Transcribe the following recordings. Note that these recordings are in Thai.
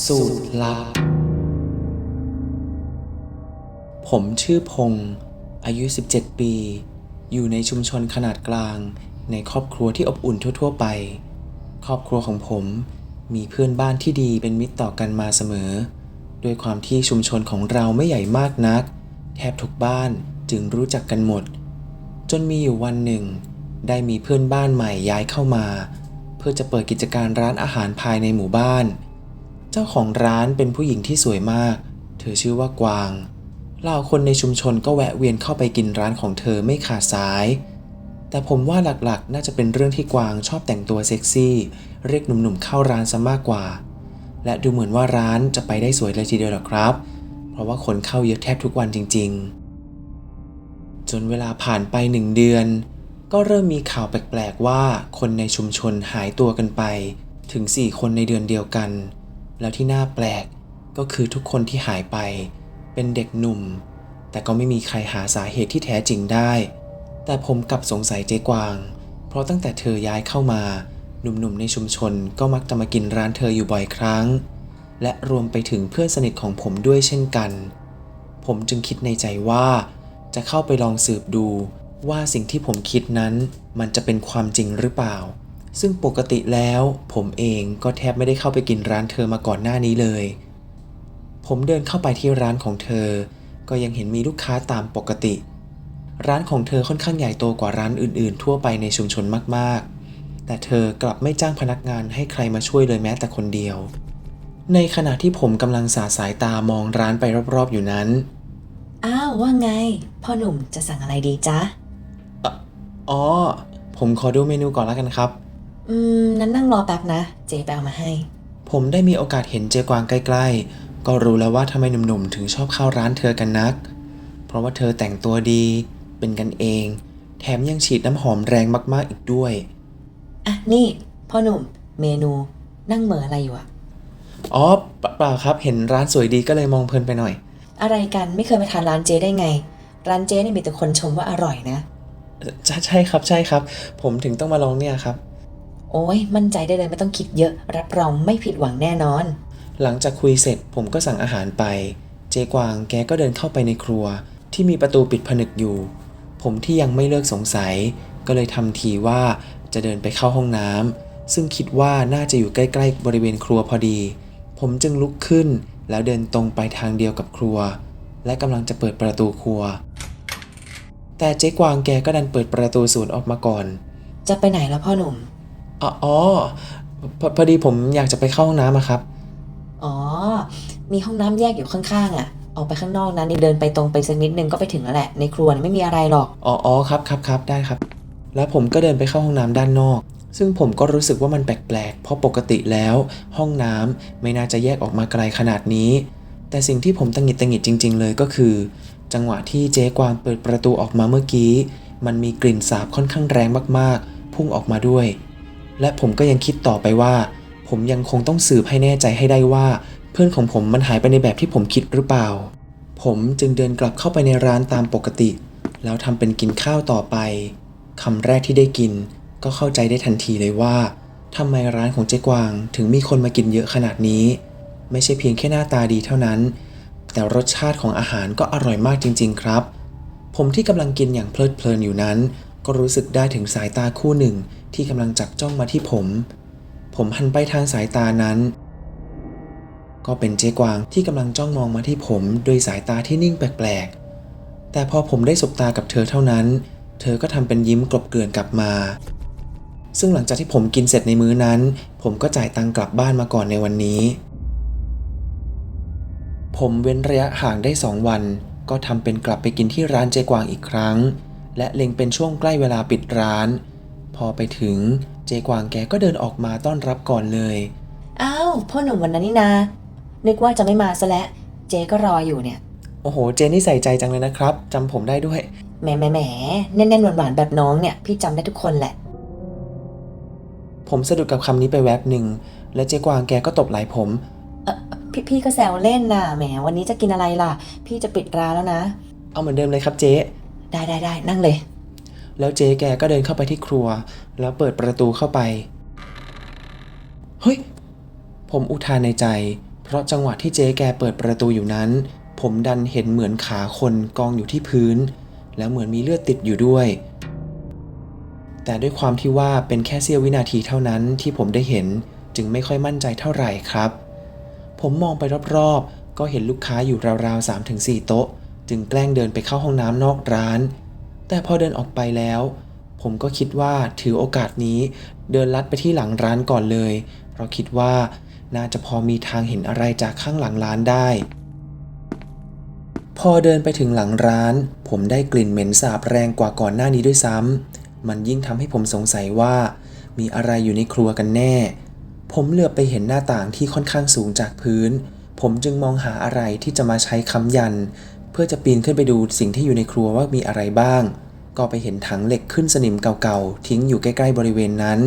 สูตรลับ ผมชื่อพงศ์อายุ 17 ปี อยู่ในชุมชนขนาดกลาง ในครอบครัวที่อบอุ่นทั่ว ๆ ไป ครอบครัวของผมมีเพื่อนบ้านที่ดีเป็นมิตรต่อกันมาเสมอ ด้วยความที่ชุมชนของเราไม่ใหญ่มากนัก แทบทุกบ้านจึงรู้จักกันหมด จนมีอยู่วันหนึ่ง ได้มีเพื่อนบ้านใหม่ย้ายเข้ามา เพื่อจะเปิดกิจการร้านอาหารภายในหมู่บ้าน เจ้าของร้านเป็นผู้หญิงที่สวยมาก เธอชื่อว่ากวางเหล่าคนในชุมชนก็แวะเวียนเข้าไปกินร้านของเธอไม่ขาดสาย แต่ผมว่าหลักๆ น่าจะเป็นเรื่องที่กวางชอบแต่งตัวเซ็กซี่ เรียกหนุ่มๆเข้าร้านซะมากกว่า และดูเหมือนว่าร้านจะไปได้สวยเลยทีเดียวหรอครับ เพราะว่าคนเข้าเยอะแทบทุกวันจริง ๆ จนเวลาผ่านไปหนึ่งเดือน ก็เริ่มมีข่าวแปลกๆว่าคนในชุมชนหายตัวกันไป ถึง 4 คนในเดือนเดียวกัน แล้วที่น่าแปลกก็คือทุกคนที่หายไป เป็นเด็กหนุ่ม แต่ก็ไม่มีใครหาสาเหตุที่แท้จริงได้ แต่ผมกลับสงสัยเจ๊กวาง เพราะตั้งแต่เธอย้ายเข้ามา หนุ่มๆในชุมชนก็มักจะมากินร้านเธออยู่บ่อยครั้ง และรวมไปถึงเพื่อนสนิทของผมด้วยเช่นกัน ผมจึงคิดในใจว่าจะเข้าไปลองสืบดูว่าสิ่งที่ผมคิดนั้นมันจะเป็นความจริงหรือเปล่า ซึ่งปกติแล้วผมเองก็แทบไม่ได้เข้าไปกินร้านเธอมาก่อนหน้านี้เลย ผมเดินเข้าไปที่ร้านของเธอ ก็ยังเห็นมีลูกค้าตามปกติ ร้านของเธอค่อนข้างใหญ่โตกว่าร้านอื่น ๆ ทั่วไปในชุมชนมากๆ แต่เธอกลับไม่จ้างพนักงานให้ใครมาช่วยเลยแม้แต่คนเดียว ในขณะที่ผมกำลังสาดสายตามองร้านไปรอบ ๆ อยู่นั้น อ้าวว่าไง พ่อหนุ่มจะสั่งอะไรดีจ๊ะ อ๋อ ผมขอดูเมนูก่อนแล้วกันครับ อืม นั้นนั่งรอแป๊บนะ เจ๊ไปเอามาให้ ผมได้มีโอกาสเห็นเจกวางใกล้ๆ ก็รู้แล้วว่าทำไมหนุ่มๆ ถึงชอบเข้าร้านเธอกันนัก เพราะว่าเธอแต่งตัวดี เป็นกันเอง แถมยังฉีดน้ำหอมแรงมากๆอีกด้วย อะ นี่ พ่อหนุ่ม เมนู นั่งเหม่ออะไรอยู่อะอ๋อเปเปล่าครับ เห็นร้านสวยดีก็เลยมองเพลินไปหน่อย อะไรกันไม่เคยไปทานร้านเจ๊ได้ไง ร้านเจ๊เนี่ยมีแต่คนชมว่าอร่อยนะ ใช่ใช่ครับใช่ครับ ผมถึงต้องมาลองเนี่ยครับ โอ้ยมั่นใจได้เลยไม่ต้องคิดเยอะ รับรองไม่ผิดหวังแน่นอน หลังจากคุยเสร็จผมก็สั่งอาหารไป เจกวางแกก็เดินเข้าไปในครัว ที่มีประตูปิดผนึกอยู่ ผมที่ยังไม่เลิกสงสัย ก็เลยทำทีว่าจะเดินไปเข้าห้องน้ำซึ่งคิดว่าน่าจะอยู่ใกล้ๆบริเวณครัวพอดี ผมจึงลุกขึ้น แล้วเดินตรงไปทางเดียวกับครัว และกำลังจะเปิดประตูครัว แต่เจ๊กวางแกก็ดันเปิดประตูสวนออกมาก่อน จะไปไหนแล้วพ่อหนุ่ม อ๋ออ๋อพอพอดีผมอยากจะไปเข้าห้องน้ำอะครับ อ๋อ มีห้องน้ำแยกอยู่ข้างๆอะออกไปข้างนอกนะนี่เดินไปตรงไปสักนิดนึงก็ไปถึงแล้วแหละ ในครัวเนี่ยไม่มีอะไรหรอก อ๋ออ๋อครับครับครับได้ครับ แล้วผมก็เดินไปเข้าห้องน้ำด้านนอก ซึ่งผมก็รู้สึกว่ามันแปลกๆ เพราะปกติแล้ว ห้องน้ำไม่น่าจะแยกออกมาไกลขนาดนี้ แต่สิ่งที่ผมตังหงิดตังหงิดจริง ๆ เลยก็คือ จังหวะที่เจ๊กวางเปิดประตูออกมาเมื่อกี้ มันมีกลิ่นสาบค่อนข้างแรงมากๆ พุ่งออกมาด้วย และผมก็ยังคิดต่อไปว่า ผมยังคงต้องสืบให้แน่ใจให้ได้ว่า เพื่อนของผมมันหายไปในแบบที่ผมคิดหรือเปล่า ผมจึงเดินกลับเข้าไปในร้านตามปกติ แล้วทำเป็นกินข้าวต่อไปคำแรกที่ได้กิน ก็เข้าใจได้ทันทีเลยว่าทำไมร้านของเจ๊กวาง ถึงมีคนมากินเยอะขนาดนี้ ไม่ใช่เพียงแค่หน้าตาดีเท่านั้น แต่รสชาติของอาหารก็อร่อยมากจริง ๆ ครับ ผมที่กำลังกินอย่างเพลิดเพลินอยู่นั้น ก็รู้สึกได้ถึงสายตาคู่หนึ่ง ที่กำลังจับจ้องมาที่ผม ผมหันไปทางสายตานั้น ก็เป็นเจ๊กวางที่กำลังจ้องมองมาที่ผมด้วยสายตาที่นิ่งแปลกๆ แต่พอผมได้สบตากับเธอเท่านั้น เธอก็ทำเป็นยิ้มกลบเกลื่อนกลับมา ซึ่งหลังจากที่ผมกินเสร็จในมื้อนั้น ผมก็จ่ายตังกลับบ้านมาก่อนในวันนี้ ผมเว้นระยะห่างได้สองวัน ก็ทำเป็นกลับไปกินที่ร้านเจ๊กวางอีกครั้ง และเล็งเป็นช่วงใกล้เวลาปิดร้าน พอไปถึงเจ๊กวางแกก็เดินออกมาต้อนรับก่อนเลย อ้าวพ่อหนุ่มวันนั้นนี่นา นึกว่าจะไม่มาซะแล้ว เจ๊ก็รออยู่เนี่ย โอ้โห เจนี่ใส่ใจจังเลยนะครับจำผมได้ด้วย แหมแหมแหมแน่นๆหวานๆแบบน้องเนี่ย พี่จำได้ทุกคนแหละ ผมสะดุดกับคำนี้ไปแวบหนึ่ง และเจ๊กวางแกก็ตบไหล่ผมพี่พี่ก็แซวเล่นน่ะแหมวันนี้จะกินอะไรล่ะ พี่จะปิดร้านแล้วนะ เอาเหมือนเดิมเลยครับเจ๊ได้ได้ได้นั่งเลย แล้วเจ๊แกก็เดินเข้าไปที่ครัว แล้วเปิดประตูเข้าไป เฮ้ย ผมอุทานในใจ เพราะจังหวะที่เจ๊แกเปิดประตูอยู่นั้น ผมดันเห็นเหมือนขาคนกองอยู่ที่พื้น แล้วเหมือนมีเลือดติดอยู่ด้วย แต่ด้วยความที่ว่าเป็นแค่เสี้ยววินาทีเท่านั้นที่ผมได้เห็นจึงไม่ค่อยมั่นใจเท่าไหร่ครับ ผมมองไปรอบๆ ก็เห็นลูกค้าอยู่ราวๆ3-4 โต๊ะ จึงแกล้งเดินไปเข้าห้องน้ำนอกร้าน แต่พอเดินออกไปแล้ว ผมก็คิดว่าถือโอกาสนี้เดินลัดไปที่หลังร้านก่อนเลย เพราะคิดว่าน่าจะพอมีทางเห็นอะไรจากข้างหลังร้านได้ พอเดินไปถึงหลังร้าน ผมได้กลิ่นเหม็นสาบแรงกว่าก่อนหน้านี้ด้วยซ้ำมันยิ่งทำให้ผมสงสัยว่า มีอะไรอยู่ในครัวกันแน่ ผมเหลือบไปเห็นหน้าต่างที่ค่อนข้างสูงจากพื้น ผมจึงมองหาอะไรที่จะมาใช้ค้ำยัน เพื่อจะปีนขึ้นไปดูสิ่งที่อยู่ในครัวว่ามีอะไรบ้าง ก็ไปเห็นถังเหล็กขึ้นสนิมเก่าๆ ทิ้งอยู่ใกล้ๆบริเวณนั้น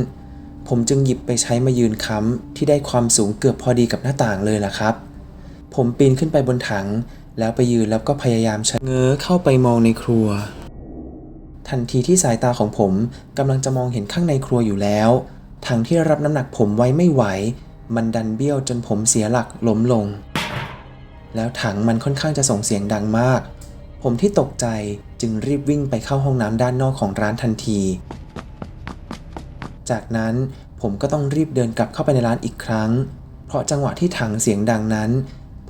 ผมจึงหยิบไปใช้มายืนค้ำที่ได้ความสูงเกือบพอดีกับหน้าต่างเลยล่ะครับ ผมปีนขึ้นไปบนถัง แล้วไปยืนแล้วก็พยายามชะเง้อเข้าไปมองในครัว ทันทีที่สายตาของผมกำลังจะมองเห็นข้างในครัวอยู่แล้วถังที่รับน้ำหนักผมไว้ไม่ไหว มันดันเบี้ยวจนผมเสียหลักล้มลง แล้วถังมันค่อนข้างจะส่งเสียงดังมาก ผมที่ตกใจจึงรีบวิ่งไปเข้าห้องน้ำด้านนอกของร้านทันที จากนั้นผมก็ต้องรีบเดินกลับเข้าไปในร้านอีกครั้ง เพราะจังหวะที่ถังเสียงดังนั้น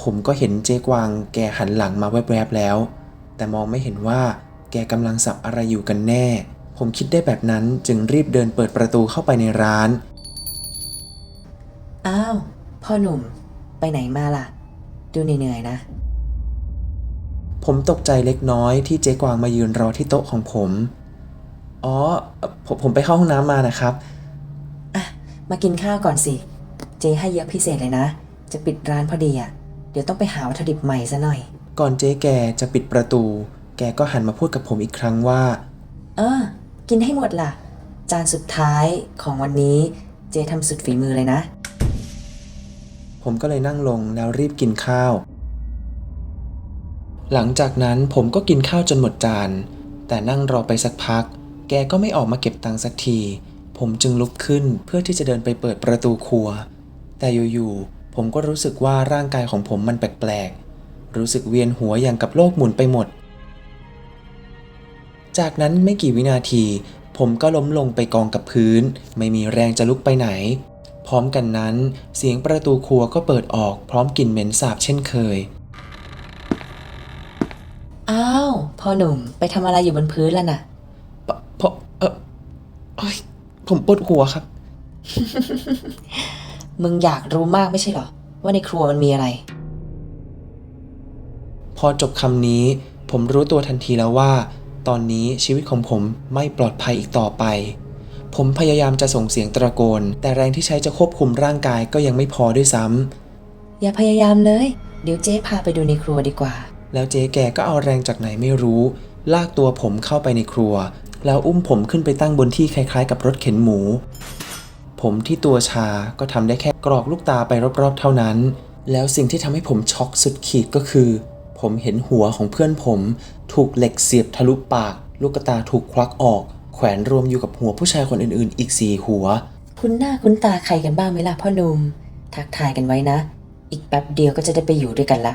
ผมก็เห็นเจ๊กวางแกหันหลังมาแวบๆแล้ว แต่มองไม่เห็นว่าแกกำลังสับอะไรอยู่กันแน่ ผมคิดได้แบบนั้นจึงรีบเดินเปิดประตูเข้าไปในร้าน อ้าว พ่อหนุ่ม ไปไหนมาล่ะ ดูเหนื่อยๆนะ ผมตกใจเล็กน้อยที่เจ๊กวางมายืนรอที่โต๊ะของผม อ๋อ ผมผมไปเข้าห้องน้ำมานะครับ อะ มากินข้าวก่อนสิ เจให้เยอะพิเศษเลยนะ จะปิดร้านพอดีอะ เดี๋ยวต้องไปหาวัตถุดิบใหม่ซะหน่อย ก่อนเจ๊แกจะปิดประตู แกก็หันมาพูดกับผมอีกครั้งว่า เออ กินให้หมดล่ะ จานสุดท้ายของวันนี้ เจทำสุดฝีมือเลยนะ ผมก็เลยนั่งลงแล้วรีบกินข้าว หลังจากนั้นผมก็กินข้าวจนหมดจาน แต่นั่งรอไปสักพัก แกก็ไม่ออกมาเก็บตังค์สักที ผมจึงลุกขึ้นเพื่อที่จะเดินไปเปิดประตูครัว แต่อยู่ๆผมก็รู้สึกว่าร่างกายของผมมันแปลกๆ รู้สึกเวียนหัวอย่างกับโลกหมุนไปหมด จากนั้นไม่กี่วินาที ผมก็ล้มลงไปกองกับพื้น ไม่มีแรงจะลุกไปไหน พร้อมกันนั้น เสียงประตูครัวก็เปิดออกพร้อมกลิ่นเหม็นสาบเช่นเคย อ้าวพ่อหนุ่มไปทำอะไรอยู่บนพื้นล่ะน่ะ ปะเพราะเออเอ้ยผมปวดหัวครับ มึงอยากรู้มากไม่ใช่เหรอ ว่าในครัวมันมีอะไร พอจบคำนี้ ผมรู้ตัวทันทีแล้วว่า ตอนนี้ชีวิตของผมไม่ปลอดภัยอีกต่อไป ผมพยายามจะส่งเสียงตะโกน แต่แรงที่ใช้จะควบคุมร่างกายก็ยังไม่พอด้วยซ้ำ อย่าพยายามเลย เดี๋ยวเจ๊พาไปดูในครัวดีกว่า แล้วเจ๊แกก็เอาแรงจากไหนไม่รู้ ลากตัวผมเข้าไปในครัว แล้วอุ้มผมขึ้นไปตั้งบนที่คล้ายๆ กับรถเข็นหมู ผมที่ตัวชาก็ทำได้แค่กรอกลูกตาไปรอบๆ เท่านั้น แล้วสิ่งที่ทำให้ผมช็อกสุดขีดก็คือ ผมเห็นหัวของเพื่อนผม ถูกเหล็กเสียบทะลุปาก ลูกตาถูกควักออก แขวนรวมอยู่กับหัวผู้ชายคนอื่นๆ อีกสี่หัว คุณหน้าคุณตาใครกันบ้างไหมล่ะพ่อหนุ่มทักทายกันไว้นะ อีกแป๊บเดียวก็จะได้ไปอยู่ด้วยกันละ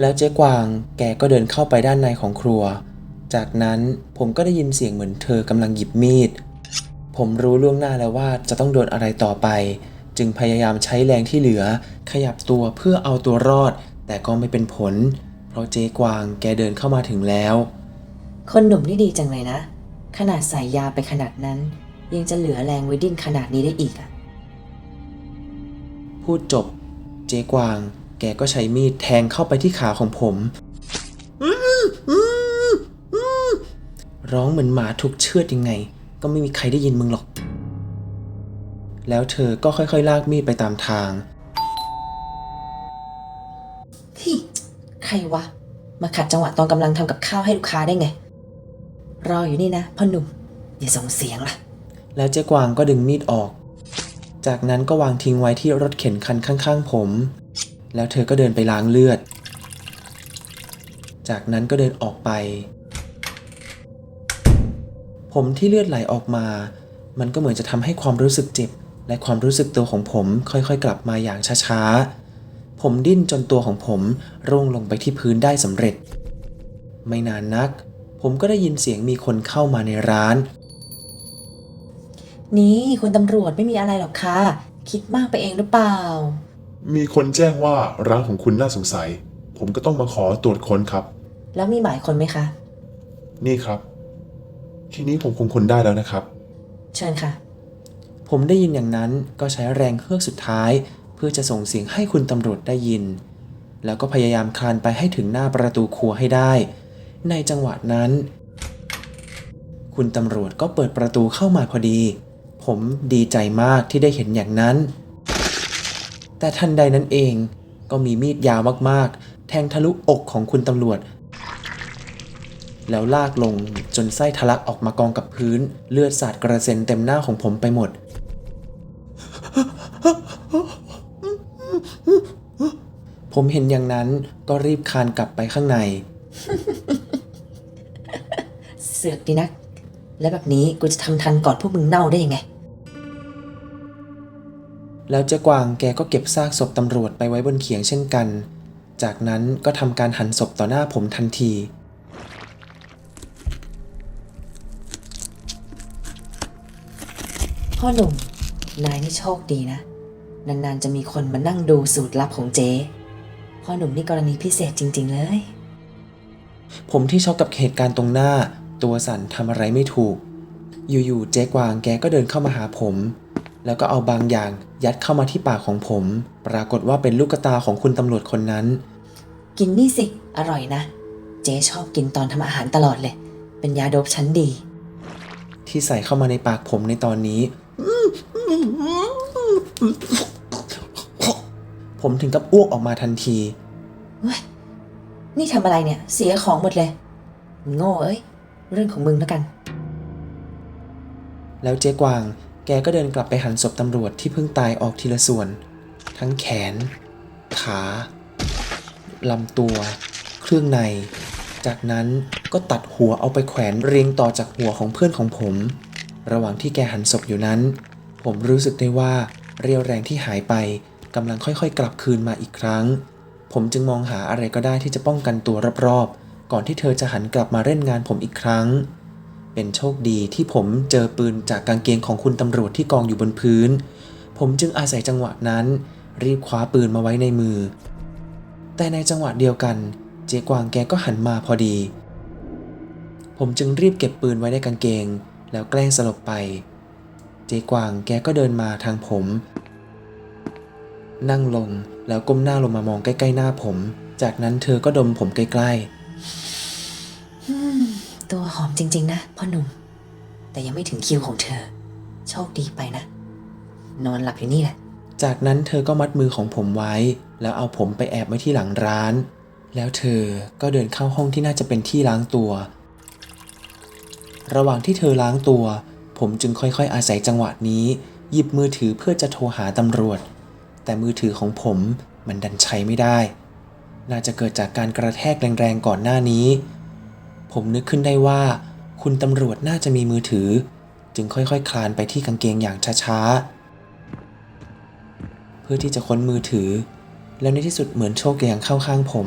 แล้วเจ๊กวางแกก็เดินเข้าไปด้านในของครัว จากนั้นผมก็ได้ยินเสียงเหมือนเธอกำลังหยิบมีด ผมรู้ล่วงหน้าแล้วว่าจะต้องโดนอะไรต่อไป จึงพยายามใช้แรงที่เหลือ ขยับตัวเพื่อเอาตัวรอด แต่ก็ไม่เป็นผล เพราะเจ๊กวางแกเดินเข้ามาถึงแล้ว คนหนุ่มนี่ดีจังเลยนะ ขนาดใส่ยาไปขนาดนั้น ยังจะเหลือแรงไว้ดิ้นขนาดนี้ได้อีกอะพูดจบ เจ๊กวาง แกก็ใช้มีดแทงเข้าไปที่ขาของผม ร้องเหมือนหมาถูกเชือดยังไง ก็ไม่มีใครได้ยินมึงหรอก แล้วเธอก็ค่อยๆ ลากมีดไปตามทางที่ใครวะ มาขัดจังหวะตอนกำลังทำกับข้าวให้ลูกค้าได้ไง รออยู่นี่นะพ่อหนุ่มอย่าส่งเสียงล่ะ แล้วเจ๊กวางก็ดึงมีดออก จากนั้นก็วางทิ้งไว้ที่รถเข็นคันข้างๆผม แล้วเธอก็เดินไปล้างเลือด จากนั้นก็เดินออกไป ผมที่เลือดไหลออกมา มันก็เหมือนจะทำให้ความรู้สึกเจ็บ และความรู้สึกตัวของผมค่อยๆ กลับมาอย่างช้าๆ ผมดิ้นจนตัวของผมร่วงลงไปที่พื้นได้สำเร็จ ไม่นานนัก ผมก็ได้ยินเสียงมีคนเข้ามาในร้าน นี่คุณตำรวจไม่มีอะไรหรอกค่ะ คิดมากไปเองหรือเปล่า มีคนแจ้งว่าร้านของคุณน่าสงสัย ผมก็ต้องมาขอตรวจค้นครับ แล้วมีหมายคนไหมคะ นี่ครับ ทีนี้ผมคงค้นได้แล้วนะครับ เชิญค่ะ ผมได้ยินอย่างนั้นก็ใช้แรงเฮือกสุดท้าย เพื่อจะส่งเสียงให้คุณตำรวจได้ยิน แล้วก็พยายามคลานไปให้ถึงหน้าประตูครัวให้ได้ ในจังหวะนั้น คุณตำรวจก็เปิดประตูเข้ามาพอดี ผมดีใจมากที่ได้เห็นอย่างนั้น แต่ทันใดนั้นเองก็มีมีดยาวมากๆ แทงทะลุอกของคุณตำรวจ แล้วลากลงจนไส้ทะลักออกมากองกับพื้น เลือดสาดกระเซ็นเต็มหน้าของผมไปหมด ผมเห็นอย่างนั้นก็รีบคานกลับไปข้างใน เสือกดีนักแล้วแบบนี้กูจะทำทันก่อนพวกมึงเน่าได้ยังไง แล้วเจ๊กวางแกก็เก็บซากศพตำรวจไปไว้บนเขียงเช่นกัน จากนั้นก็ทำการหั่นศพต่อหน้าผมทันที พ่อหนุ่ม นายนี่โชคดีนะ นานๆจะมีคนมานั่งดูสูตรลับของเจ๊พ่อหนุ่มนี่กรณีพิเศษจริง ๆ เลย ผมที่ช็อกกับเหตุการณ์ตรงหน้า ตัวสั่นทำอะไรไม่ถูก อยู่ๆเจ๊กวางแกก็เดินเข้ามาหาผม แล้วก็เอาบางอย่างยัดเข้ามาที่ปากของผม ปรากฏว่าเป็นลูกตาของคุณตำรวจคนนั้น กินนี่สิ อร่อยนะ เจ๊ชอบกินตอนทำอาหารตลอดเลย เป็นยาโดบชั้นดี ที่ใส่เข้ามาในปากผมในตอนนี้ ผมถึงกับอ้วกออกมาทันทีเว้ยนี่ทำอะไรเนี่ย เสียของหมดเลย โง่เอ้ย เรื่องของมึงแล้วกัน แล้วเจ๊กวาง แกก็เดินกลับไปหันศพตำรวจที่เพิ่งตายออกทีละส่วน ทั้งแขน ขาลำตัว เครื่องใน จากนั้นก็ตัดหัวเอาไปแขวนเรียงต่อจากหัวของเพื่อนของผม ระหว่างที่แกหันศพอยู่นั้น ผมรู้สึกได้ว่าเรี่ยวแรงที่หายไปกำลังค่อยๆ กลับคืนมาอีกครั้ง ผมจึงมองหาอะไรก็ได้ที่จะป้องกันตัวรอบๆ ก่อนที่เธอจะหันกลับมาเล่นงานผมอีกครั้ง เป็นโชคดีที่ผมเจอปืนจากกางเกงของคุณตำรวจที่กองอยู่บนพื้น ผมจึงอาศัยจังหวะนั้น รีบคว้าปืนมาไว้ในมือ แต่ในจังหวะเดียวกัน เจ๊กวางแกก็หันมาพอดี ผมจึงรีบเก็บปืนไว้ในกางเกง แล้วแกล้งสลบไป เจ๊กวางแกก็เดินมาทางผม นั่งลงแล้วก้มหน้าลงมามองใกล้ๆหน้าผม จากนั้นเธอก็ดมผมใกล้ๆ ตัวหอมจริง ๆ นะพ่อหนุ่ม แต่ยังไม่ถึงคิวของเธอ โชคดีไปนะ นอนหลับอยู่นี่แหละ จากนั้นเธอก็มัดมือของผมไว้ แล้วเอาผมไปแอบไว้ที่หลังร้าน แล้วเธอก็เดินเข้าห้องที่น่าจะเป็นที่ล้างตัว ระหว่างที่เธอล้างตัว ผมจึงค่อยๆ อาศัยจังหวะนี้ หยิบมือถือเพื่อจะโทรหาตำรวจ แต่มือถือของผมมันดันใช้ไม่ได้ น่าจะเกิดจากการกระแทกแรงๆก่อนหน้านี้ ผมนึกขึ้นได้ว่า คุณตำรวจน่าจะมีมือถือ จึงค่อยๆ คลานไปที่กางเกงอย่างช้าๆ เพื่อที่จะค้นมือถือ แล้วในที่สุดเหมือนโชคยังเข้าข้างผม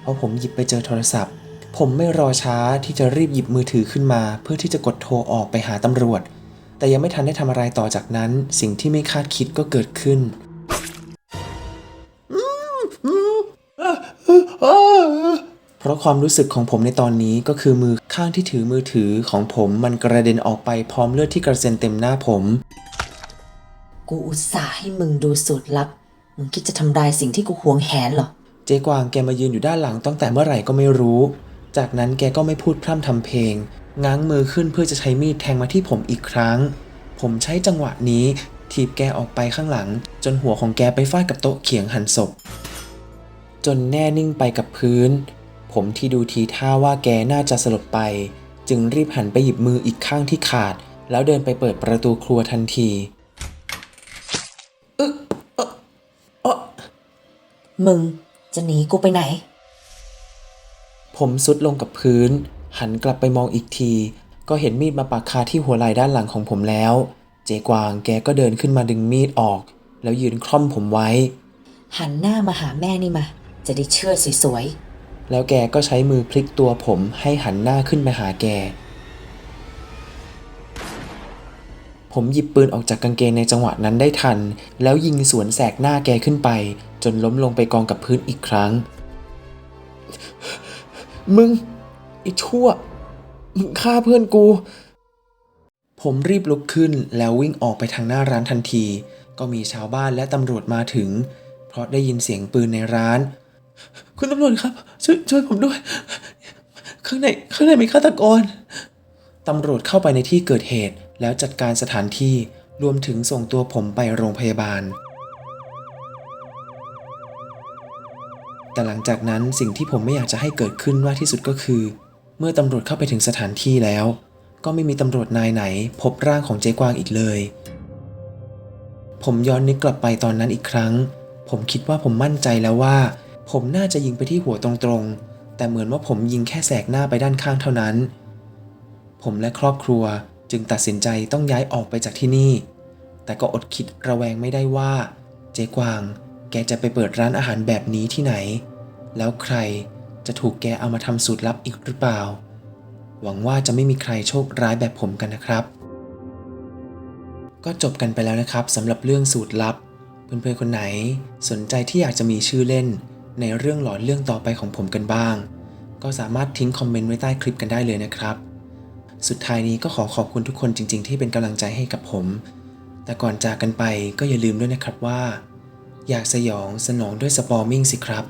เพราะผมหยิบไปเจอโทรศัพท์ ผมไม่รอช้าที่จะรีบหยิบมือถือขึ้นมา เพื่อที่จะกดโทรออกไปหาตำรวจ แต่ยังไม่ทันได้ทำอะไรต่อจากนั้น สิ่งที่ไม่คาดคิดก็เกิดขึ้น ราะความรู้สึกของผมในตอนนี้ก็คือมือข้างที่ถือมือถือของผมมันกระเด็นออกไปพร้อมเลือดที่กระเซ็นเต็มหน้าผม กูอุตส่าห์ให้มึงดูสูตรลับ มึงคิดจะทำลายสิ่งที่กูหวงแหนเหรอ เจ๊กวางแกมายืนอยู่ด้านหลังตั้งแต่เมื่อไหร่ก็ไม่รู้ จากนั้นแกก็ไม่พูดพร่ำทำเพลง ง้างมือขึ้นเพื่อจะใช้มีดแทงมาที่ผมอีกครั้ง ผมใช้จังหวะนี้ถีบแกออกไปข้างหลัง จนหัวของแกไปฟาดกับโต๊ะเขียงหั่นศพ จนแน่นิ่งไปกับพื้น ผมที่ดูทีท่าว่าแกน่าจะสลบไป จึงรีบหันไปหยิบมืออีกข้างที่ขาด แล้วเดินไปเปิดประตูครัวทันทีมึงจะหนีกูไปไหน ผมซุดลงกับพื้น หันกลับไปมองอีกที ก็เห็นมีดมาปักคาที่หัวไหล่ด้านหลังของผมแล้ว เจ๊กวางแกก็เดินขึ้นมาดึงมีดออก แล้วยืนคล่อมผมไว้ หันหน้ามาหาแม่นี่มา จะได้เชื่อดสวย แล้วแกก็ใช้มือพลิกตัวผมให้หันหน้าขึ้นไปหาแก ผมหยิบปืนออกจากกางเกงในจังหวะนั้นได้ทัน แล้วยิงสวนแสกหน้าแกขึ้นไป จนล้มลงไปกองกับพื้นอีกครั้ง มึงไอ้ชั่ว มึงฆ่าเพื่อนกู ผมรีบลุกขึ้นแล้ววิ่งออกไปทางหน้าร้านทันที ก็มีชาวบ้านและตำรวจมาถึง เพราะได้ยินเสียงปืนในร้าน คุณตำรวจครับ ช่วยช่วยผมด้วย ข้างในข้างในมีฆาตกร ตำรวจเข้าไปในที่เกิดเหตุ แล้วจัดการสถานที่รวมถึงส่งตัวผมไปโรงพยาบาล แต่หลังจากนั้นสิ่งที่ผมไม่อยากจะให้เกิดขึ้นมาที่สุดก็คือ เมื่อตำรวจเข้าไปถึงสถานที่แล้ว ก็ไม่มีตำรวจนายไหน พบร่างของเจ๊กวางอีกเลย ผมย้อนนึกกลับไปตอนนั้นอีกครั้ง ผมคิดว่าผมมั่นใจแล้วว่า ผมน่าจะยิงไปที่หัวตรงๆ แต่เหมือนว่าผมยิงแค่แสกหน้าไปด้านข้างเท่านั้น ผมและครอบครัวจึงตัดสินใจต้องย้ายออกไปจากที่นี่ แต่ก็อดคิดระแวงไม่ได้ว่า เจ๊กวาง แกจะไปเปิดร้านอาหารแบบนี้ที่ไหน แล้วใครจะถูกแกเอามาทำสูตรลับอีกหรือเปล่า หวังว่าจะไม่มีใครโชคร้ายแบบผมกันนะครับ ก็จบกันไปแล้วนะครับสำหรับเรื่องสูตรลับ เพื่อนๆคนไหนสนใจที่อยากจะมีชื่อเล่น ในเรื่องหลอนเรื่องต่อไปของผมกันบ้าง ก็สามารถทิ้งคอมเมนต์ไว้ใต้คลิปกันได้เลยนะครับ สุดท้ายนี้ก็ขอขอบคุณทุกคนจริง ๆ ที่เป็นกำลังใจให้กับผม แต่ก่อนจากกันไปก็อย่าลืมด้วยนะครับว่า อยากสยองสนองด้วยสปอร์มิงสิครับ